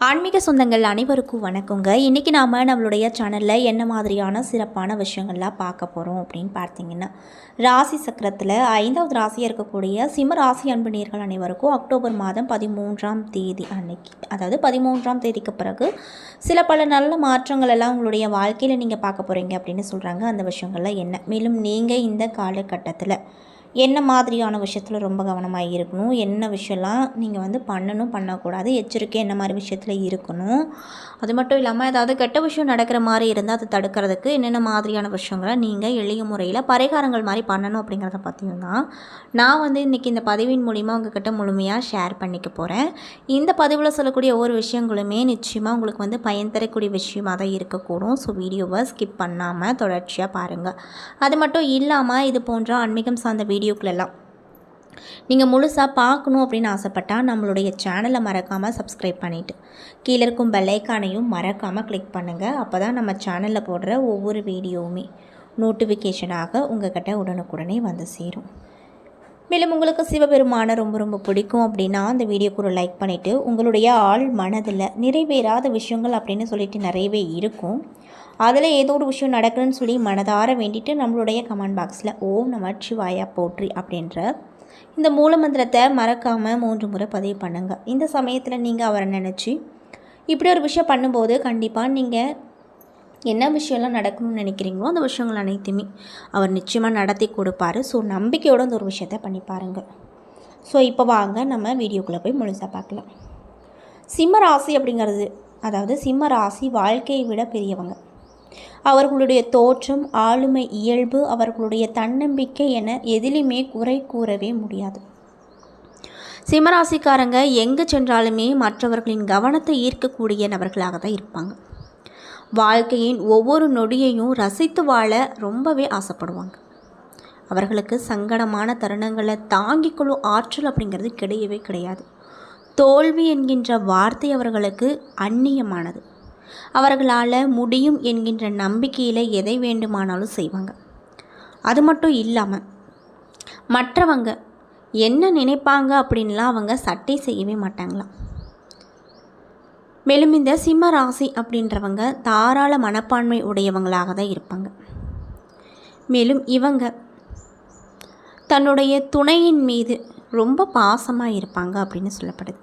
ஆன்மீக சொந்தங்கள் அனைவருக்கும் வணக்கங்க. இன்றைக்கி நாம் நம்மளுடைய சேனலில் என்ன மாதிரியான சிறப்பான விஷயங்கள்லாம் பார்க்க போகிறோம் அப்படின்னு பார்த்தீங்கன்னா ராசி சக்கரத்தில் ஐந்தாவது ராசியாக இருக்கக்கூடிய சிம்ம ராசி அன்பினியர்கள் அனைவருக்கும் அக்டோபர் மாதம் பதிமூன்றாம் தேதி அன்னைக்கு அதாவது பதிமூன்றாம் தேதிக்கு பிறகு சில பல நல்ல மாற்றங்கள் எல்லாம் உங்களுடைய வாழ்க்கையில் நீங்கள் பார்க்க போகிறீங்க அப்படின்னு சொல்கிறாங்க அந்த விஷயங்கள்லாம் என்ன? மேலும் நீங்கள் இந்த காலகட்டத்தில் என்ன மாதிரியான விஷயத்தில் ரொம்ப கவனமாக இருக்கணும்? என்ன விஷயம்லாம் நீங்கள் வந்து பண்ணணும் பண்ணக்கூடாது? எச்சரிக்கை என்ன மாதிரி விஷயத்தில் இருக்கணும்? அது மட்டும் இல்லாமல் ஏதாவது கெட்ட விஷயம் நடக்கிற மாதிரி இருந்தால் அதை தடுக்கிறதுக்கு என்னென்ன மாதிரியான விஷயங்களை நீங்கள் எளிய முறையில் பரிகாரங்கள் மாதிரி பண்ணணும் அப்படிங்கிறத பற்றியும் தான் நான் வந்து இன்றைக்கி இந்த பதிவின் மூலிமா உங்ககிட்ட முழுமையாக ஷேர் பண்ணிக்க போகிறேன் இந்த பதிவில் சொல்லக்கூடிய ஒவ்வொரு விஷயங்களுமே நிச்சயமாக உங்களுக்கு வந்து பயன் தரக்கூடிய விஷயமாக தான் இருக்கக்கூடும் ஸோ வீடியோவை ஸ்கிப் பண்ணாமல் தொடர்ச்சியாக பாருங்கள் அது மட்டும் இல்லாமல் இது போன்ற ஆன்மீகம் சார்ந்த வீடியோக்களெல்லாம். நீங்கள் முழுசாக பார்க்கணும் அப்படின்னு ஆசைப்பட்டால் நம்மளுடைய சேனலை மறக்காமல் சப்ஸ்கிரைப் பண்ணிவிட்டு கீழே இருக்கும் பெல்லைக்கானையும் மறக்காமல் கிளிக் பண்ணுங்கள் அப்போ தான் நம்ம சேனலில் போடுற ஒவ்வொரு வீடியோவுமே நோட்டிஃபிகேஷனாக உங்கள் கிட்டே உடனுக்குடனே வந்து சேரும். மேலும் உங்களுக்கு சிவபெருமானை ரொம்ப ரொம்ப பிடிக்கும் அப்படின்னா அந்த வீடியோக்கு ஒரு லைக் பண்ணிவிட்டு உங்களுடைய ஆள் மனதில் நிறைவேறாத விஷயங்கள் அப்படின்னு சொல்லிட்டு நிறையவே இருக்கும். அதில் ஏதோ ஒரு விஷயம் நடக்குதுன்னு சொல்லி மனதார வேண்டிட்டு நம்மளுடைய கமெண்ட் பாக்ஸில் ஓம் நம சிவாயா போற்றி அப்படின்ற இந்த மூலமந்திரத்தை மறக்காமல் மூன்று முறை பதிவு பண்ணுங்கள் இந்த சமயத்தில் நீங்கள் அவரை நினச்சி இப்படி ஒரு விஷயம் பண்ணும்போது கண்டிப்பாக நீங்கள் என்ன விஷயம்லாம் நடக்கணும்னு நினைக்கிறீங்களோ அந்த விஷயங்கள் அனைத்துமே அவர் நிச்சயமாக நடத்தி கொடுப்பாரு. ஸோ நம்பிக்கையோடு அந்த ஒரு விஷயத்த பண்ணி பாருங்கள் ஸோ இப்போ வாங்க நம்ம வீடியோக்குள்ளே போய் முழுசாக பார்க்கலாம். சிம்ம ராசி அப்படிங்கிறது அதாவது சிம்ம ராசி வாழ்க்கையை விட பெரியவங்க. அவர்களுடைய தோற்றம் ஆளுமை இயல்பு அவர்களுடைய தன்னம்பிக்கை என எதிலுமே குறை கூறவே முடியாது. சிம்மராசிக்காரங்க எங்கே சென்றாலுமே மற்றவர்களின் கவனத்தை ஈர்க்கக்கூடிய நபர்களாக தான் இருப்பாங்க. வாழ்க்கையின் ஒவ்வொரு நொடியையும் ரசித்து வாழ ரொம்பவே ஆசைப்படுவாங்க. அவர்களுக்கு சங்கடமான தருணங்களை தாங்கிக் கொள்ளும் ஆற்றல் அப்படிங்கிறது கிடையவே கிடையாது. தோல்வி என்கின்ற வார்த்தை அவர்களுக்கு அந்நியமானது. அவர்களால் முடியும் என்கின்ற நம்பிக்கையில் எதை வேண்டுமானாலும் செய்வாங்க. அது மட்டும் இல்லாமல் மற்றவங்க என்ன நினைப்பாங்க அப்படின்லாம் அவங்க சட்டை செய்யவே மாட்டாங்களாம். மேலும் இந்த சிம்ம ராசி அப்படின்றவங்க தாராள மனப்பான்மை உடையவங்களாக தான் இருப்பாங்க. மேலும் இவங்க தன்னுடைய துணையின் மீது ரொம்ப பாசமாக இருப்பாங்க அப்படின்னு சொல்லப்படுது.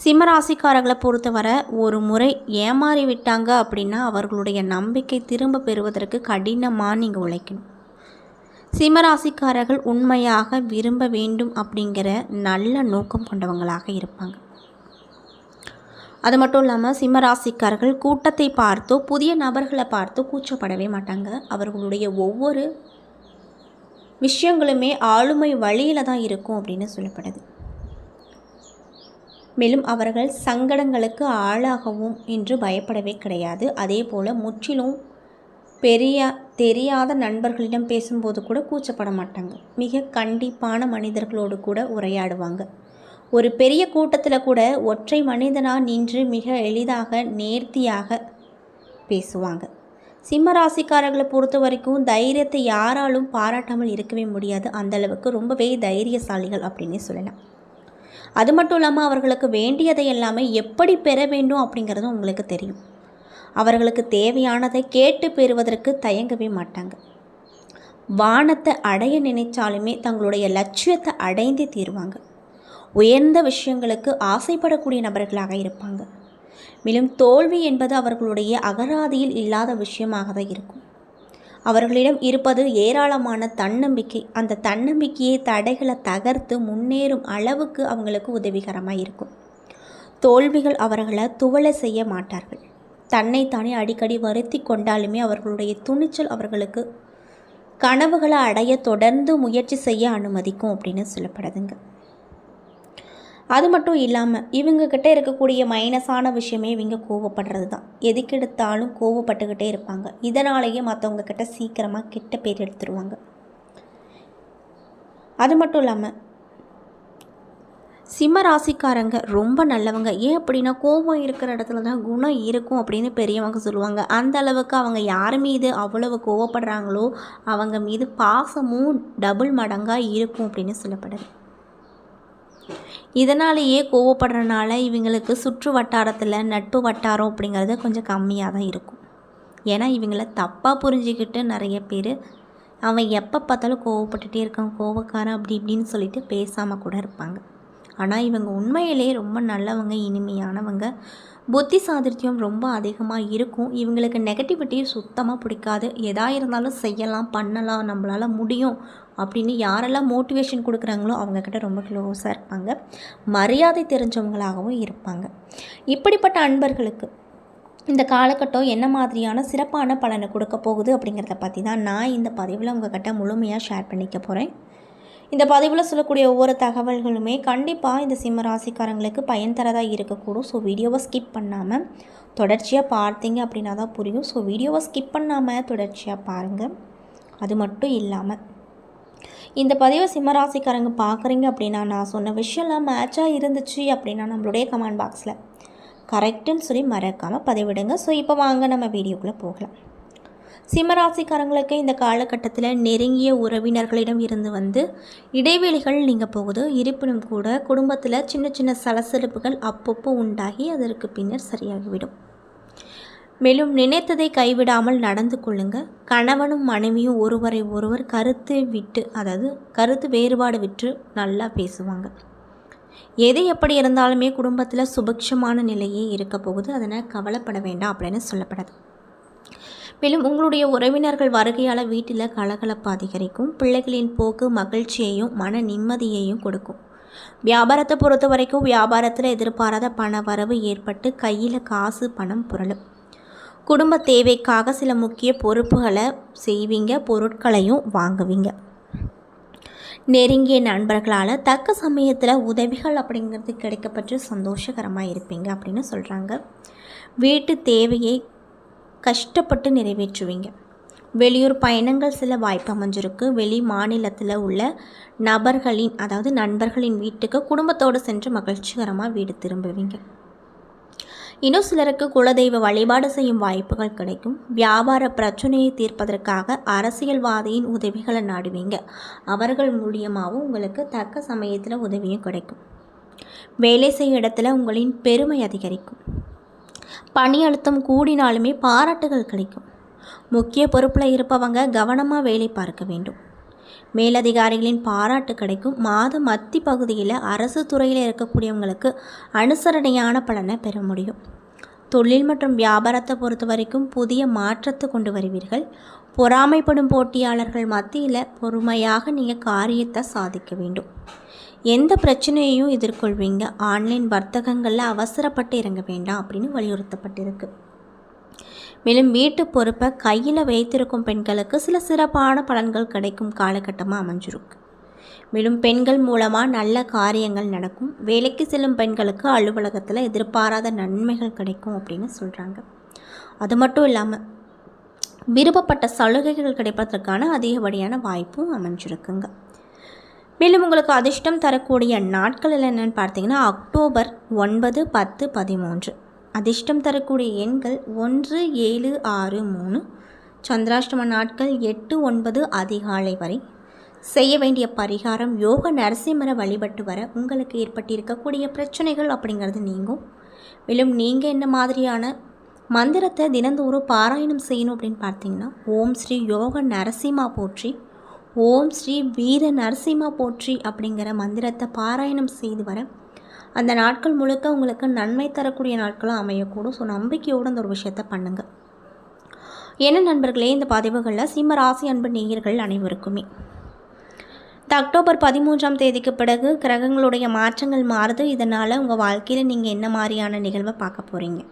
சிம்மராசிக்காரர்களை பொறுத்தவரை ஒரு முறை ஏமாறி விட்டாங்க அப்படின்னா அவர்களுடைய நம்பிக்கை திரும்ப பெறுவதற்கு கடினமாக நீங்கள் உழைக்கணும். சிம்மராசிக்காரர்கள் உண்மையாக விரும்ப வேண்டும் அப்படிங்கிற நல்ல நோக்கம் கொண்டவங்களாக இருப்பாங்க. அது மட்டும் இல்லாமல் சிம்மராசிக்காரர்கள் கூட்டத்தை பார்த்தோ புதிய நபர்களை பார்த்தோ கூச்சப்படவே மாட்டாங்க. அவர்களுடைய ஒவ்வொரு விஷயங்களுமே ஆளுமை வழியில் தான் இருக்கும் அப்படின்னு சொல்லப்படுது. மேலும் அவர்கள் சங்கடங்களுக்கு ஆளாகவும் என்று பயப்படவே கிடையாது. அதே போல் முற்றிலும் பெரிய தெரியாத நண்பர்களிடம் பேசும்போது கூட கூச்சப்பட மாட்டாங்க. மிக கண்டிப்பான மனிதர்களோடு கூட உரையாடுவாங்க. ஒரு பெரிய கூட்டத்தில் கூட ஒற்றை மனிதனாக நின்று மிக எளிதாக நேர்த்தியாக பேசுவாங்க. சிம்ம ராசிக்காரர்களை பொறுத்த வரைக்கும் தைரியத்தை யாராலும் பாராட்டாமல் இருக்கவே முடியாது. அந்தளவுக்கு ரொம்பவே தைரியசாலிகள் அப்படின்னே சொல்லலாம். அது மட்டும் இல்லாமல் அவர்களுக்கு வேண்டியதை எல்லாமே எப்படி பெற வேண்டும் அப்படிங்கிறதும் உங்களுக்கு தெரியும். அவர்களுக்கு தேவையானதை கேட்டு பெறுவதற்கு தயங்கவே மாட்டாங்க. வானத்தை அடைய நினைச்சாலுமே தங்களுடைய லட்சியத்தை அடைந்தே தீருவாங்க. உயர்ந்த விஷயங்களுக்கு ஆசைப்படக்கூடிய நபர்களாக இருப்பாங்க. மேலும் தோல்வி என்பது அவர்களுடைய அகராதியில் இல்லாத விஷயமாக தான் இருக்கும். அவர்களிடம் இருப்பது ஏராளமான தன்னம்பிக்கை. அந்த தன்னம்பிக்கையை தடைகளை தகர்த்து முன்னேறும் அளவுக்கு அவங்களுக்கு உதவிகரமாக இருக்கும். தோல்விகள் அவர்களை துவளை செய்ய மாட்டார்கள். தன்னைத்தானே அடிக்கடி வருத்தி கொண்டாலுமே அவர்களுடைய துணிச்சல் அவர்களுக்கு கனவுகளை அடைய தொடர்ந்து முயற்சி செய்ய அனுமதிக்கும் அப்படின்னு சொல்லப்படுதுங்க. அது மட்டும் இல்லாமல் இவங்கக்கிட்ட இருக்கக்கூடிய மைனஸான விஷயமே இவங்க கோவப்படுறது தான் எதுக்கெடுத்தாலும் கோவப்பட்டுக்கிட்டே இருப்பாங்க. இதனாலேயே மற்றவங்க கிட்ட சீக்கிரமாக கெட்ட பேர் எடுத்துருவாங்க. அது மட்டும் இல்லாமல் சிம்ம ராசிக்காரங்க ரொம்ப நல்லவங்க. ஏன் அப்படின்னா கோபம் இருக்கிற இடத்துல தான் குணம் இருக்கும் அப்படின்னு பெரியவங்க சொல்லுவாங்க. அந்த அளவுக்கு அவங்க யார் மீது அவ்வளவு கோவப்படுறாங்களோ அவங்க மீது பாசமும் டபுள் மடங்காக இருக்கும் அப்படின்னு சொல்லப்படுது. இதனாலேயே கோவப்படுறனால இவங்களுக்கு சுற்று வட்டாரத்தில் நட்பு வட்டாரம் அப்படிங்கிறது கொஞ்சம் கம்மியாக தான் இருக்கும். ஏன்னா இவங்கள தப்பாக புரிஞ்சுக்கிட்டு நிறைய பேர் அவன் எப்போ பார்த்தாலும் கோவப்பட்டுகிட்டே இருக்கான் கோவக்காரன் அப்படி இப்படின்னு சொல்லிட்டு பேசாமல் கூட இருப்பாங்க. ஆனால் இவங்க உண்மையிலே ரொம்ப நல்லவங்க இனிமையானவங்க. புத்தி சாதித்தியம் ரொம்ப அதிகமாக இருக்கும். இவங்களுக்கு நெகட்டிவிட்டி சுத்தமாக பிடிக்காது. எதா இருந்தாலும் செய்யலாம் பண்ணலாம் நம்மளால் முடியும் அப்படின்னு யாரெல்லாம் மோட்டிவேஷன் கொடுக்குறாங்களோ அவங்கக்கிட்ட ரொம்ப க்ளோஸாக இருப்பாங்க. மரியாதை தெரிஞ்சவங்களாகவும் இருப்பாங்க. இப்படிப்பட்ட அன்பர்களுக்கு இந்த காலகட்டம் என்ன மாதிரியான சிறப்பான பலனை கொடுக்க போகுது அப்படிங்கிறத பற்றி தான் நான் இந்த பதிவில் உங்ககிட்ட முழுமையாக ஷேர் பண்ணிக்க போகிறேன் இந்த பதிவில் சொல்லக்கூடிய ஒவ்வொரு தகவல்களுமே கண்டிப்பாக இந்த சிம்ம ராசிக்காரங்களுக்கு பயன் தரதாக இருக்கக்கூடும். ஸோ வீடியோவை ஸ்கிப் பண்ணாமல் தொடர்ச்சியாக பார்த்தீங்க அப்படின்னா தான் புரியும். ஸோ வீடியோவை ஸ்கிப் பண்ணாமல் தொடர்ச்சியாக பாருங்கள் அது மட்டும் இல்லாமல் இந்த பதிவை சிம்மராசிக்காரங்க பார்க்குறீங்க அப்படின்னா நான் சொன்ன விஷயம்லாம் மேட்சாக இருந்துச்சு அப்படின்னா நம்மளுடைய கமெண்ட் பாக்ஸில் கரெக்டுன்னு சொல்லி மறக்காமல் பதிவிடுங்க. ஸோ இப்போ வாங்க நம்ம வீடியோக்குள்ளே போகலாம். சிம்மராசிக்காரங்களுக்கு இந்த காலகட்டத்தில் நெருங்கிய உறவினர்களிடம் இருந்து வந்து இடைவெளிகள் நீங்கள் போகுது. இருப்பினும் கூட குடும்பத்தில் சின்ன சின்ன சலசலப்புகள் அப்பப்போ உண்டாகி அதற்கு பின்னர் சரியாகிவிடும். மேலும் நினைத்ததை கைவிடாமல் நடந்து கொள்ளுங்க. கணவனும் மனைவியும் ஒருவரை ஒருவர் கருத்து விட்டு அதாவது கருத்து வேறுபாடு விட்டு நல்லா பேசுவாங்க. எது எப்படி இருந்தாலுமே குடும்பத்தில் சுபக்ஷமான நிலையே இருக்க போகுது. அதனால் கவலைப்பட வேண்டாம் அப்படின்னு சொல்லப்படுது. மேலும் உங்களுடைய உறவினர்கள் வருகையால் வீட்டில் கலகலப்பு அதிகரிக்கும் பிள்ளைகளின் போக்கு மகிழ்ச்சியையும் மன நிம்மதியையும் கொடுக்கும். வியாபாரத்தை பொறுத்த வரைக்கும் வியாபாரத்தில் எதிர்பாராத பண வரவு ஏற்பட்டு கையில் காசு பணம் புரளும். குடும்ப தேவைக்காக சில முக்கிய பொறுப்புகளை செய்வீங்க பொருட்களையும் வாங்குவீங்க. நெருங்கிய நண்பர்களால் தக்க சமயத்தில் உதவிகள் அப்படிங்கிறது கிடைக்கப்பட்டு சந்தோஷகரமாக இருப்பீங்க அப்படின்னு சொல்கிறாங்க வீட்டு தேவையை கஷ்டப்பட்டு நிறைவேற்றுவீங்க. வெளியூர் பயணங்கள் சில வாய்ப்பு அமைஞ்சிருக்கு. வெளி மாநிலத்தில் உள்ள நபர்களின் அதாவது நண்பர்களின் வீட்டுக்கு குடும்பத்தோடு சென்று மகிழ்ச்சிகரமாக வீடு திரும்புவீங்க. இன்னும் சிலருக்கு குலதெய்வ வழிபாடு செய்யும் வாய்ப்புகள் கிடைக்கும். வியாபார பிரச்சனையை தீர்ப்பதற்காக அரசியல்வாதியின் உதவிகளை நாடுவீங்க. அவர்கள் மூலியமாகவும் உங்களுக்கு தக்க சமயத்தில் உதவியும் கிடைக்கும். வேலை செய்யும் இடத்துல உங்களின் பெருமை அதிகரிக்கும். பணி அழுத்தம் கூடினாலுமே பாராட்டுகள் கிடைக்கும். முக்கிய பொறுப்பில் இருப்பவங்க கவனமாக வேலை பார்க்க வேண்டும். மேலதிகாரிகளின் பாராட்டு கிடைக்கும். மாத மத்தி பகுதியில் அரசு துறையில் இருக்கக்கூடியவங்களுக்கு அனுசரணையான பலனை பெற முடியும். தொழில் மற்றும் வியாபாரத்தை பொறுத்த வரைக்கும் புதிய மாற்றத்தை கொண்டு வருவீர்கள். பொறாமைப்படும் போட்டியாளர்கள் மத்தியில் பொறுமையாக நீங்கள் காரியத்தை சாதிக்க வேண்டும். எந்த பிரச்சனையையும் எதிர்கொள்வீங்க? ஆன்லைன் வர்த்தகங்களில் அவசரப்பட்டு இறங்க வேண்டாம் அப்படின்னு வலியுறுத்தப்பட்டிருக்கு. மேலும் வீட்டு பொறுப்பை கையில் வைத்திருக்கும் பெண்களுக்கு சில சிறப்பான பலன்கள் கிடைக்கும் காலகட்டமாக அமைஞ்சிருக்கு. மேலும் பெண்கள் மூலமாக நல்ல காரியங்கள் நடக்கும். வேலைக்கு செல்லும் பெண்களுக்கு அலுவலகத்தில் எதிர்பாராத நன்மைகள் கிடைக்கும் அப்படின்னு சொல்கிறாங்க அது மட்டும் இல்லாமல் விருப்பப்பட்ட சலுகைகள் கிடைப்பதற்கான அதிகப்படியான வாய்ப்பும் அமைஞ்சிருக்குங்க. மேலும் உங்களுக்கு அதிர்ஷ்டம் தரக்கூடிய நாட்கள் என்னென்னு பார்த்தீங்கன்னா அக்டோபர் ஒன்பது பத்து பதிமூன்று. அதிர்ஷ்டம் தரக்கூடிய எண்கள் ஒன்று ஏழு ஆறு மூணு. சந்திராஷ்டம நாட்கள் எட்டு ஒன்பது அதிகாலை வரை. செய்ய வேண்டிய பரிகாரம் யோக நரசிம்மரை வழிபட்டு வர உங்களுக்கு ஏற்பட்டிருக்கக்கூடிய பிரச்சனைகள் அப்படிங்கிறது நீங்கும். மேலும் நீங்கள் என்ன மாதிரியான மந்திரத்தை தினந்தோறும் பாராயணம் செய்யணும் அப்படின்னு பார்த்தீங்கன்னா ஓம் ஸ்ரீ யோக நரசிம்மா போற்றி ஓம் ஸ்ரீ வீர நரசிம்மா போற்றி அப்படிங்கிற மந்திரத்தை பாராயணம் செய்து வர அந்த நாட்கள் முழுக்க உங்களுக்கு நன்மை தரக்கூடிய நாட்களும் அமையக்கூடும். ஸோ நம்பிக்கையோடு அந்த ஒரு விஷயத்தை பண்ணுங்கள் என்ன நண்பர்களே இந்த பதிவுகளில் சிம்ம ராசி அன்பு நேயர்கள் அனைவருக்குமே. இந்த அக்டோபர் பதிமூன்றாம் தேதிக்கு பிறகு கிரகங்களுடைய மாற்றங்கள் மாறுது. இதனால் உங்கள் வாழ்க்கையில் நீங்கள் என்ன மாதிரியான நிகழ்வை பார்க்க போகிறீங்க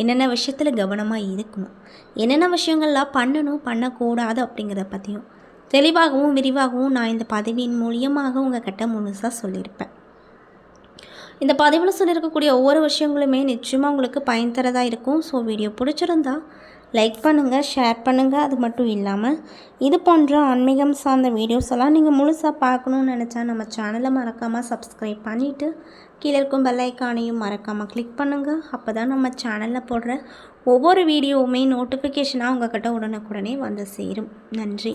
என்னென்ன விஷயத்தில் கவனமாக இருக்கணும்? என்னென்ன விஷயங்கள்லாம் பண்ணணும் பண்ணக்கூடாது அப்படிங்கிறத பற்றியும் தெளிவாகவும் விரிவாகவும் நான் இந்த பதிவின் மூலியமாக உங்கள் கிட்ட முழுசாக சொல்லியிருப்பேன். இந்த பதிவில் சொல்லியிருக்கக்கூடிய ஒவ்வொரு விஷயங்களுமே நிச்சயமாக உங்களுக்கு பயன் தரதாக இருக்கும். ஸோ வீடியோ பிடிச்சிருந்தா லைக் பண்ணுங்கள் ஷேர் பண்ணுங்கள் அது மட்டும் இல்லாமல் இது போன்ற ஆன்மீகம் சார்ந்த வீடியோஸ் எல்லாம் நீங்கள் முழுசாக பார்க்கணுன்னு நினச்சா நம்ம சேனலை மறக்காமல் சப்ஸ்கிரைப் பண்ணிவிட்டு கீழே இருக்கும் பெல்லைக்கானையும் மறக்காமல் கிளிக் பண்ணுங்கள் அப்போ தான் நம்ம சேனலில் போடுற ஒவ்வொரு வீடியோவுமே நோட்டிஃபிகேஷனாக உங்கள்கிட்ட உடனுக்குடனே வந்து சேரும். நன்றி.